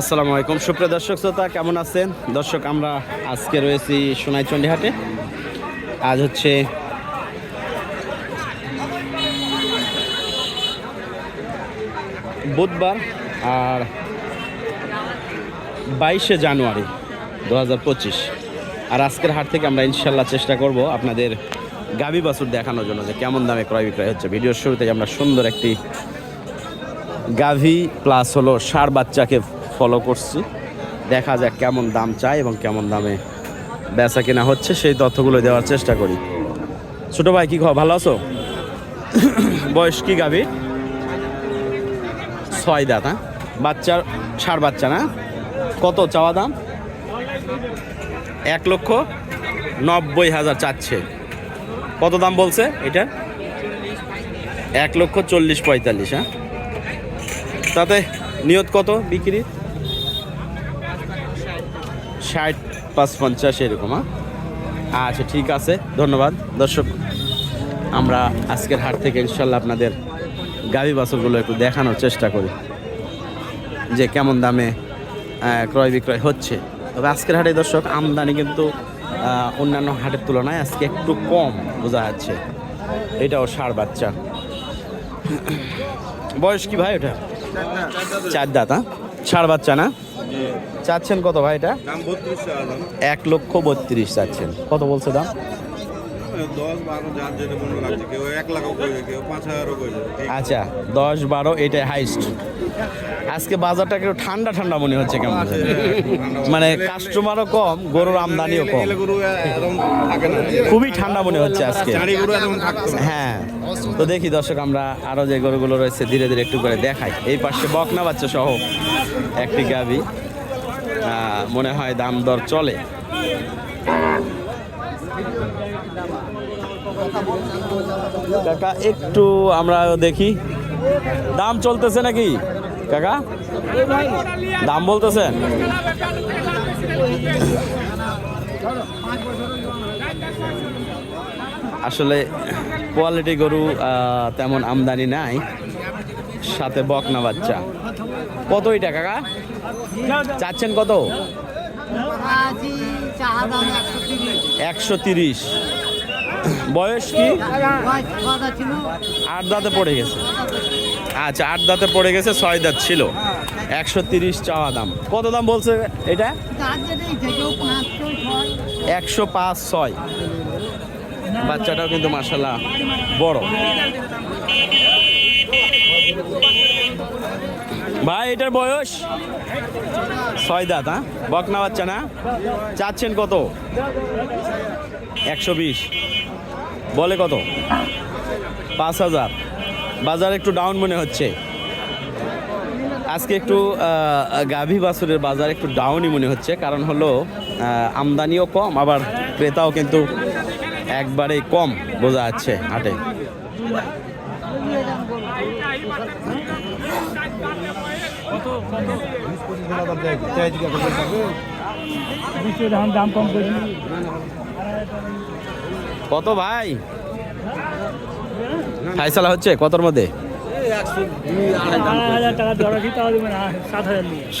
আসসালামু আলাইকুম। সুপ্রিয় দর্শক শ্রোতা, কেমন আছেন? দর্শক, আমরা আজকে রয়েছি সোনাইচন্ডী হাটে আজ হচ্ছে বুধবার আর বাইশে জানুয়ারি দু হাজার পঁচিশ। আর আজকের হাট থেকে আমরা ইনশাল্লাহ চেষ্টা করব আপনাদের গাবি বাছুর দেখানোর জন্য যে কেমন দামে ক্রয় বিক্রয় হচ্ছে। ভিডিওর শুরুতে আমরা সুন্দর একটি গাভি প্লাস হলো সার বাচ্চাকে ফলো করছি। দেখা যাক কেমন দাম চাই এবং কেমন দামে বেচা কেনা হচ্ছে, সেই তথ্যগুলো দেওয়ার চেষ্টা করি। ছোটো ভাই, কি ভালো আছো? বয়স কি গাভি ছয় দাঁত হ্যাঁ? বাচ্চার সার বাচ্চা, না? কত চাওয়া দাম? এক লক্ষ নব্বই হাজার চাচ্ছে। কত দাম বলছে এটা? এক লক্ষ চল্লিশ পঁয়তাল্লিশ হ্যাঁ? তাতে নিয়ত কত বিক্রি ষাট পাঁচ পঞ্চাশ এরকম হ্যাঁ? আচ্ছা ঠিক আছে ধন্যবাদ। দর্শক আমরা আজকের হাট থেকে ইনশাল্লাহ আপনাদের গাভি বাছরগুলো একটু দেখানোর চেষ্টা করি যে কেমন দামে ক্রয় বিক্রয় হচ্ছে। তবে আজকের হাটে দর্শক আমদানি কিন্তু অন্যান্য হাটের তুলনায় আজকে একটু কম বোঝা যাচ্ছে। এটাও সার বাচ্চা। বয়স কি ভাই ওটা? চার দাঁত। হ্যাঁ? ষাড় বাচ্চা না? চাচ্ছেন কত ভাই এটা? এক লক্ষ বত্রিশ চাচ্ছেন। কত বলছে দাম? দশ বারো যার যেটা মনে লাগছে কেউ এক লাখও কইবে কেউ পাঁচ হাজারও কইবে। আচ্ছা দশ বারো এটাই হাইস্ট আজকে বাজারটা একটু ঠান্ডা ঠান্ডা মনে হচ্ছে কেমন মানে কাস্টমারও কম গরুর আমদানিও কম। খুবই ঠান্ডা মনে হচ্ছে আজকে। হ্যাঁ তো দেখি দর্শক আমরা আরও যে গরুগুলো রয়েছে ধীরে ধীরে একটু করে দেখাই। এই পাশে বকনা বাচ্চা সহ একটি গাবি মনে হয় দাম দর চলে। কাকা, একটু আমরা দেখি। দাম চলতেছে নাকি? কাকা, দাম বলতেছেন আসলে কোয়ালিটি গরু তেমন আমদানি নাই, সাথে বকনা বাচ্চা। কত এটা কাকা? চাচ্ছেন কত? একশো তিরিশ। বয়স কি? আট দাঁতে পড়ে গেছে। আচ্ছা আট দাঁতে পড়ে গেছে, ছয় দাঁত ছিল। একশো তিরিশ চাওয়া দাম। কত দাম বলছে এটা? একশো পাঁচ ছয়। বাচ্চাটাও কিন্তু মার্শাল্লাহ বড়। ভাই, এটার বয়স? ছয় দাঁত হ্যাঁ? বকনা বাচ্চা না? চাচ্ছেন কত? একশো বিশ। বলে কত? পাঁচ হাজার। বাজার একটু ডাউন মনে হচ্ছে। আজকে একটু গাভী বাছুরের বাজার একটু ডাউনই মনে হচ্ছে, কারণ হলো আমদানিও কম, আবার ক্রেতাও কিন্তু একবারেই কম বোঝা যাচ্ছে হাটে। দাম কম কত ভাই? ফাইসালা হচ্ছে, কতর মধ্যে?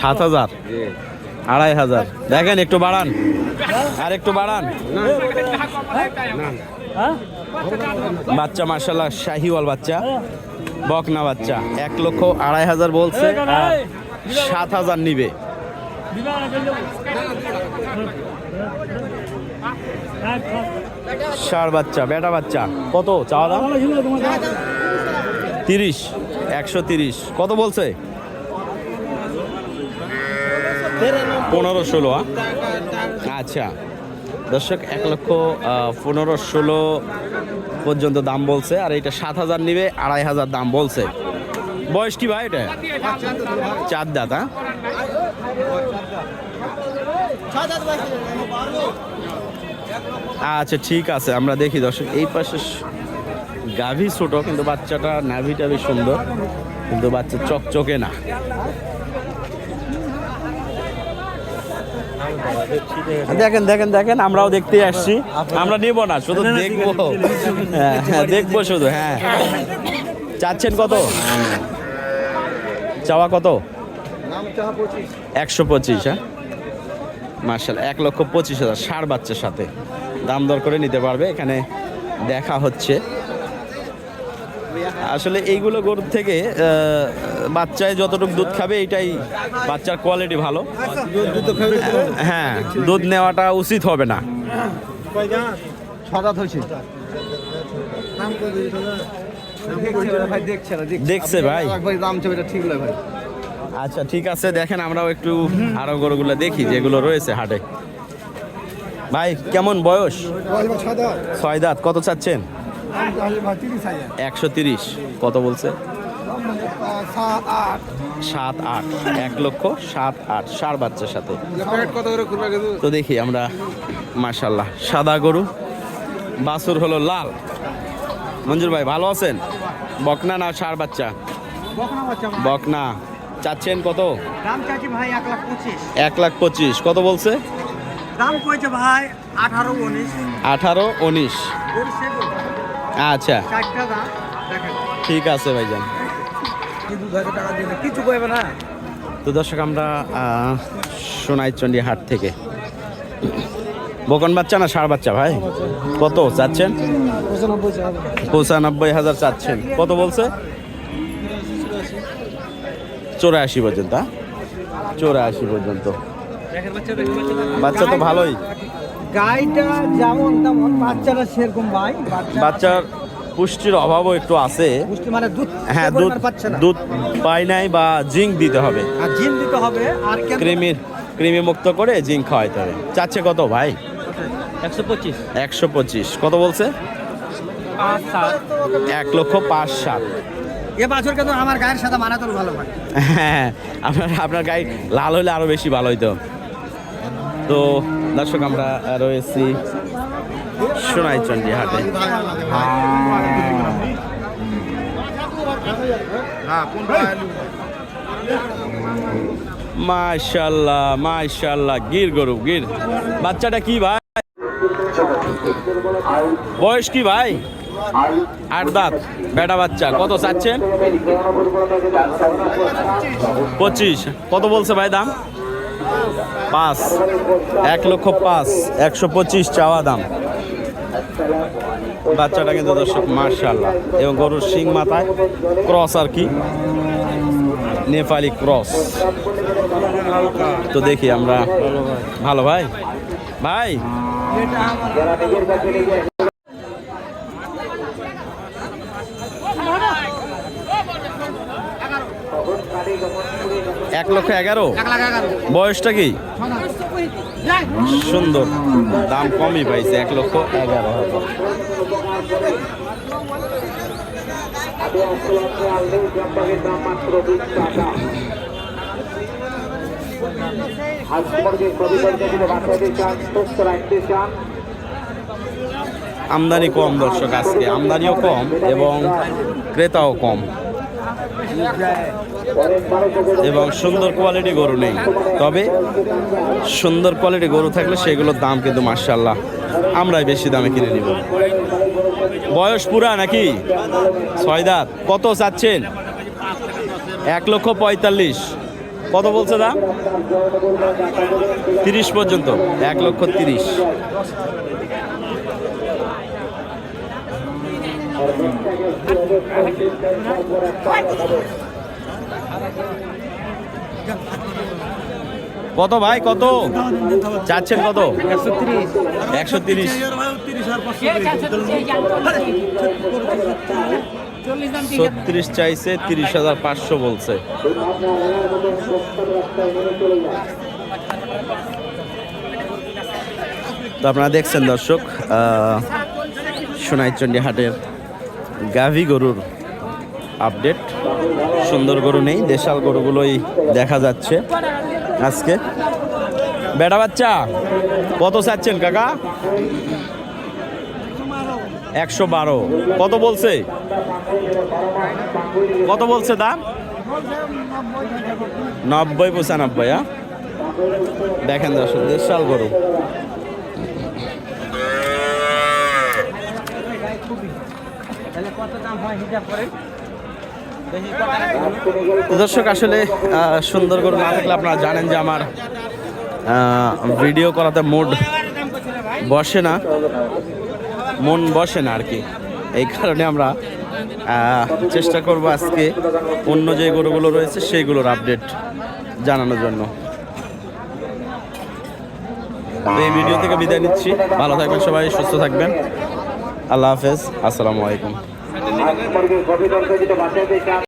সাত হাজার। আড়াই হাজার। দেখেন, একটু বাড়ান। আর একটু বাড়ান। বাচ্চা মার্শাল্লাহ শাহিওয়াল বাচ্চা। বকনা বাচ্চা। এক লক্ষ আড়াই হাজার বলছে। সাত হাজার নিবে। ষাড় বাচ্চা, বেটা বাচ্চা। কত? চাওয়া দাম? তিরিশ। একশো তিরিশ। কত বলছে? পনেরো ষোলো আচ্ছা। দর্শক, এক লক্ষ পনেরো ষোলো পর্যন্ত দাম বলছে, আর এটা সাত হাজার নিবে, আড়াই হাজার দাম বলছে। বয়স কি ভাই এটা? চার দাঁত হ্যাঁ আচ্ছা ঠিক আছে আমরা দেখি দর্শক এই পাশে গাভী ছোট কিন্তু বাচ্চাটা নাভি টাভি সুন্দর কিন্তু বাচ্চা চকচকে না। দেখেন দেখেন দেখেন আমরাও দেখতে আসছি। আমরা নিব না শুধু দেখব। হ্যাঁ হ্যাঁ দেখব শুধু হ্যাঁ। চাচ্ছেন কত? চাওয়া কত? একশো পঁচিশ হ্যাঁ। মার্শাল এক লক্ষ পঁচিশ হাজার ষাট বাচ্চার সাথে দাম দর করে নিতে পারবে। এখানে দেখা হচ্ছে। আসলে এইগুলো গরুর থেকে বাচ্চায় যতটুকু দুধ খাবে এইটাই বাচ্চার কোয়ালিটি ভালো। হ্যাঁ দুধ নেওয়াটা উচিত হবে না। দেখছে ভাই। দাম ঠিক নয় ভাই। আচ্ছা ঠিক আছে, দেখেন আমরাও একটু আরও গরুগুলো দেখি যেগুলো রয়েছে হাটে। ভাই, কেমন বয়স? ছয় দাঁত, কত চাচ্ছেন? একশো তিরিশ, কত বলছে? সাত আট, এক লক্ষ সাত আট, সার বাচ্চার সাথে। তো দেখি আমরা মাশাল্লাহ সাদা গরু, বাছুর হলো লাল। মঞ্জুর ভাই, ভালো আছেন? বকনা না সার বাচ্চা? বকনা। চাচ্ছেন কত? দাম চাচ্ছি ভাই এক লাখ পঁচিশ। এক লাখ পঁচিশ। কত বলছে? দাম কয়েছে ভাই আঠারো উনিশ। আঠারো উনিশ। আচ্ছা। ঠিক আছে ভাইজান। কিছু কইবে না। তো দর্শক আমরা সোনাইচন্ডী হাট থেকে। বকন বাচ্চা না ষাড় বাচ্চা ভাই? কত চাচ্ছেন? পঁচানব্বই হাজার চাচ্ছেন। কত বলছে? চৌরাশি পর্যন্ত হ্যাঁ? চৌরাশি পর্যন্ত। বাচ্চা তো ভালোই। গাইটা যেমন তেমন বাচ্চারা সেরকম ভাই বাচ্চার পুষ্টির অভাবও একটু আছে। পুষ্টি মানে দুধ হ্যাঁ দুধ পাচ্ছে না। দুধ পায় নাই বা জিঙ্ক দিতে হবে। আর জিন দিতে হবে আর ক্রিমির ক্রিমি মুক্ত করে জিঙ্ক খাওয়াইতে হবে। চাচ্ছে কত ভাই? একশো পঁচিশ। একশো পঁচিশ। কত বলছে? এক লক্ষ পাঁচ সাত। এ বছর কিন্তু আমার গায়ের সাথে মানাতল ভালো হয়, আপনার আপনার গাড়ি লাল হলে আরও বেশি ভালো হইতো। তো দর্শক, আমরা রয়েছি সোনাইচন্ডী হাটে। মাশাল্লাহ মাশাল্লাহ, গির গরু, গির। বাচ্চাটা কি ভাই? বয়স কি ভাই? আট দাঁত বেটা বাচ্চা, কত চাচ্ছেন? পঁচিশ। কত বলছে ভাই দাম? পাঁচ। এক লক্ষ পাঁচ, একশো পঁচিশ চাওয়া দাম। বাচ্চাটা কিন্তু দর্শক মার্শাল্লাহ এবং গরুর শিং মাথায় ক্রস আর কি? নেপালি ক্রস। তো দেখি আমরা, ভালো ভাই? ভাই? এক লক্ষ এগারো। বয়সটা কি? সুন্দর। দাম কমই পাইছে, এক লক্ষ এগারো আমদানি কম দর্শক, আজকে। আমদানিও কম এবং ক্রেতাও কম। এবং সুন্দর কোয়ালিটি গরু নেই। তবে সুন্দর কোয়ালিটি গরু থাকলে সেগুলোর দাম কিন্তু মার্শাল্লাহ আমরাই বেশি দামে কিনে নিব। বয়স পুরা নাকি? ছয় কত চাচ্ছেন? এক লক্ষ পঁয়তাল্লিশ। কত বলছে দাম? তিরিশ পর্যন্ত, এক লক্ষ তিরিশ। কত ভাই, কত? চাচ্ছেন কত? একশো তিরিশ। ছত্রিশ চাইছে, তিরিশ হাজার পাঁচশো বলছে। তো আপনারা দেখছেন দর্শক সোনাইচন্ডী হাটের গাভী গরুর আপডেট সুন্দর গরু নেই, দেশাল গরুগুলোই দেখা যাচ্ছে আজকে। বেটা বাচ্চা, কত চাচ্ছেন কাকা? একশো বারো। কত বলছে? কত বলছে দাম? নব্বই পঁচানব্বই হ্যাঁ দেখেন দর্শক, দেশাল গরু। দর্শক, আসলে সুন্দর গরু না থাকলে আপনারা জানেন যে আমার ভিডিও করাতে মুড বসে না। মন বসে না আর কি। এই কারণে আমরা চেষ্টা করব আজকে অন্য যে গরুগুলো রয়েছে সেইগুলোর আপডেট জানানোর জন্য। এই ভিডিও থেকে বিদায় নিচ্ছি। ভালো থাকবেন সবাই, সুস্থ থাকবেন। আল্লাহ হাফেজ। আসসালামু আলাইকুম। আজ মর্গে গভীর অন্তর্জিত বাসায়